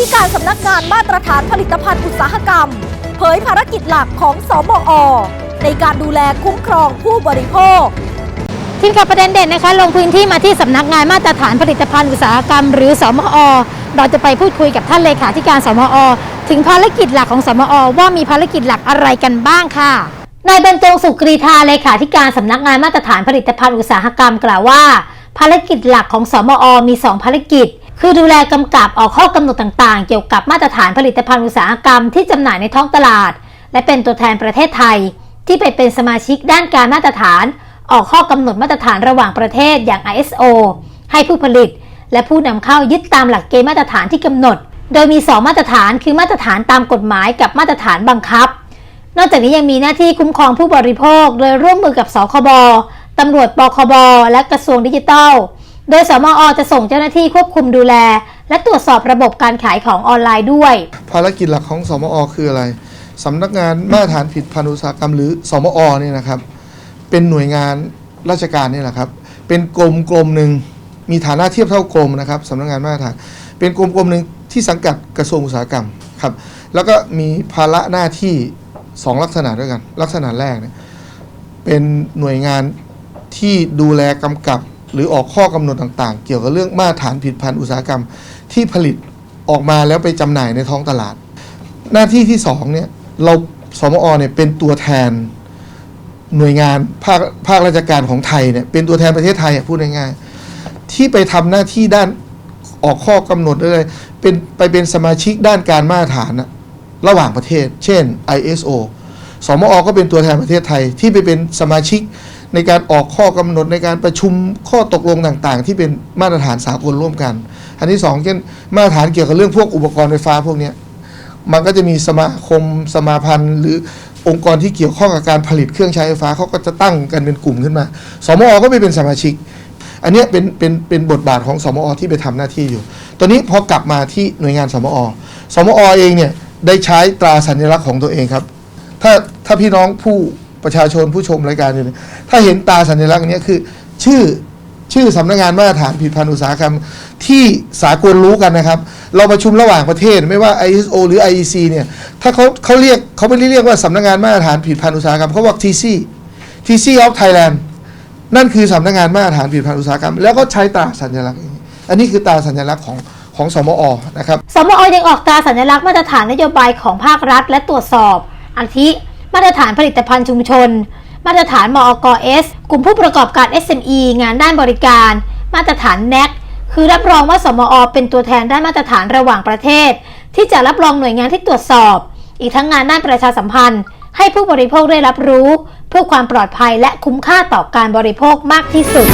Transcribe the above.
ธิการสำนักงานมาตรฐานผลิตภัณฑ์อุตสาหกรรม เผยภารกิจหลักของสมอในการดูแลคุ้มครองผู้บริโภคทีมข่าวประเด็นเด่นนะคะลงพื้นที่มาที่สำนักงานมาตรฐานผลิตภัณฑ์อุตสาหกรรม หรือสมอ เราจะไปพูดคุยกับท่านเลขาธิการสมอ ถึงภารกิจหลักของสมอ ว่ามีภารกิจหลักอะไรกันบ้างค่ะนายบรรจงสุกรีธาเลขาธิการสำนักงานมาตรฐานผลิตภัณฑ์อุตสาหกรรมกล่าวว่า ภารกิจหลักของสมอ มี 2 ภารกิจ คือดูแลกำกับออกข้อกำหนดต่างๆ เกี่ยวกับมาตรฐานผลิตภัณฑ์อุตสาหกรรมที่จำหน่ายในท้องตลาด และเป็นตัวแทนประเทศไทย ที่ไปเป็นสมาชิกด้านการมาตรฐาน ออกข้อกำหนดมาตรฐานระหว่างประเทศอย่าง ISO ให้ผู้ผลิต และผู้นำเข้ายึดตามหลักเกณฑ์มาตรฐานที่กำหนด โดยมี 2 มาตรฐานคือมาตรฐานตามกฎหมายกับมาตรฐานบังคับ นอกจากนี้ยังมีหน้าที่คุ้มครองผู้บริโภค โดยร่วมมือกับสคบตำรวจปคบและกระทรวงดิจิทัล โดยสมอจะส่งเจ้าหน้าที่ควบคุมดูแล และตรวจสอบระบบการขายของออนไลน์ด้วย ภารกิจหลักของสมอคืออะไรสำนักงานมาตรฐานผิดพันธุอุตสาหกรรมหรือสมอเนี่ยนะครับ เป็นหน่วยงานราชการนี่แหละครับ เป็นกรมกรมหนึ่งมีฐานะเทียบเท่ากรมนะครับสำนักงานมาตรฐาน เป็นกรมกรมหนึ่งที่สังกัดกระทรวงอุตสาหกรรมครับ แล้วก็มีภาระหน้าที่สองลักษณะด้วยกัน ลักษณะแรกเนี่ยเป็นหน่วยงานที่ดูแลกำกับ หรือออกข้อกำหนดต่างๆ เกี่ยวกับเรื่องมาตรฐานผลิดพันธุ์อุตสาหกรรมที่ผลิตออกมาแล้วไปจำหน่ายในท้องตลาด หน้าที่ที่สองเนี่ยเราสมอเนี่ยเป็นตัวแทนหน่วยงานภาคภาคราชการของไทยเนี่ยเป็นตัวแทนประเทศไทยพูดง่ายๆที่ไปทำหน้าที่ด้านออกข้อกำหนดอะไรเป็นไปเป็นสมาชิกด้านการมาตรฐานระหว่างประเทศ เช่น ISO สมอก็เป็นตัวแทนประเทศไทยที่ไปเป็นสมาชิก ในการออกข้อกำหนดในการประชุมข้อตกลงต่างๆ ที่เป็นมาตรฐานสากลร่วมกัน อันที่สองเช่นมาตรฐานเกี่ยวกับเรื่องพวกอุปกรณ์ไฟฟ้าพวกนี้มันก็จะมีสมาคมสมาพันธ์ หรือองค์กรที่เกี่ยวข้องกับการผลิตเครื่องใช้ไฟฟ้าเขาก็จะตั้งกันเป็นกลุ่มขึ้นมา สมอก็ไปเป็นสมาชิก อันนี้เป็นเป็นเป็นบทบาทของสมอที่ไปทำหน้าที่อยู่ ตอนนี้พอกลับมาที่หน่วยงานสมอสมอเองเนี่ยได้ใช้ตราสัญลักษณ์ของตัวเองครับ ถ้าถ้าพี่น้องผู้ ประชาชนผู้ชมรายการอยู่เนี่ยถ้าเห็นตาสัญลักษณ์เนี้ยคือ ชื่อชื่อสำนักงานมาตรฐานผลิตภัณฑ์อุตสาหกรรม ที่สากลรู้กันนะครับ เราประชุมระหว่างประเทศไม่ว่า ISO หรือ IEC เนี่ยถ้าเขาเขาเรียกเขาไม่ได้เรียกว่าสำนักงานมาตรฐานผลิตภัณฑ์อุตสาหกรรมเขาบอก TC TC of Thailand นั่นคือสำนักงานมาตรฐานผลิตภัณฑ์อุตสาหกรรม แล้วก็ใช้ตราสัญลักษณ์ อันนี้คือตราสัญลักษณ์ของของสมอนะครับสมอยังออกตราสัญลักษณ์มาตรฐานนโยบายของภาครัฐ และตรวจสอบอาทิ มาตรฐานผลิตภัณฑ์ชุมชน มาตรฐานมอกอสกลุ่มผู้ประกอบการ SME งานด้านบริการ มาตรฐาน NAC คือรับรองว่าสมอเป็นตัวแทนด้านมาตรฐานระหว่างประเทศ ที่จะรับรองหน่วยงานที่ตรวจสอบ อีกทั้งงานด้านประชาสัมพันธ์ ให้ผู้บริโภคได้รับรู้ เพื่อความปลอดภัยและคุ้มค่าต่อการบริโภคมากที่สุด